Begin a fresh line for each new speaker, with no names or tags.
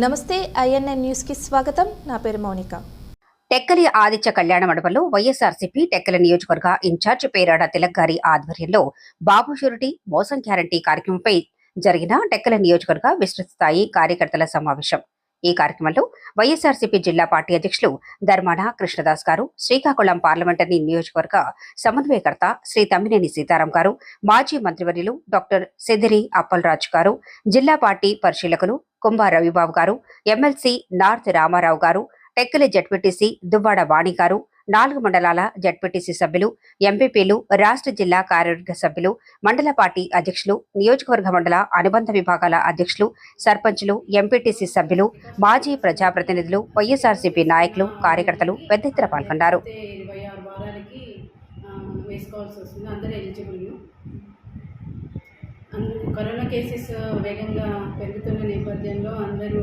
నమస్తే ఐఎన్ఎన్ న్యూస్కి స్వాగతం. నా పేరు మౌనిక.
టెక్కలి ఆదిత్య కళ్యాణ మండపంలో వైఎస్ఆర్సీపీ టెక్కలి నియోజకవర్గ ఇన్ఛార్జ్ పేరాడ తిలక్ గారి ఆధ్వర్యంలో బాబు షూరిటీ మోసం గ్యారంటీ కార్యక్రమంపై జరిగిన టెక్కలి నియోజకవర్గ విస్తృత స్థాయి కార్యకర్తల సమావేశం. ఈ కార్యక్రమంలో వైఎస్ఆర్సీపీ జిల్లా పార్టీ అధ్యక్షులు ధర్మాన కృష్ణదాస్ గారు శ్రీకాకుళం పార్లమెంటరీ నియోజకవర్గ సమన్వయకర్త శ్రీ తమ్మినేని సీతారాం గారు మాజీ మంత్రివర్యులు డాక్టర్ సిదిరి అప్పలరాజు గారు జిల్లా పార్టీ పరిశీలకులు కుంభ రవిబాబు గారు ఎమ్మెల్సీ నార్త్ రామారావు గారు టెక్కలి జడ్పీటీసీ దువ్వాడ వాణి గారు నాలుగు మండలాల జడ్పీటీసీ సభ్యులు ఎంపీపీలు రాష్ట్ర జిల్లా కార్యవర్గ సభ్యులు మండల పార్టీ అధ్యక్షులు నియోజకవర్గ మండల అనుబంధ విభాగాల అధ్యక్షులు సర్పంచులు ఎంపీటీసీ సభ్యులు మాజీ ప్రజాప్రతినిధులు వైఎస్ఆర్సీపీ నాయకులు కార్యకర్తలు పెద్ద ఎత్తున పాల్గొన్నారు.
కరోనా కేసెస్ వేగంగా పెరుగుతున్న నేపథ్యంలో అందరూ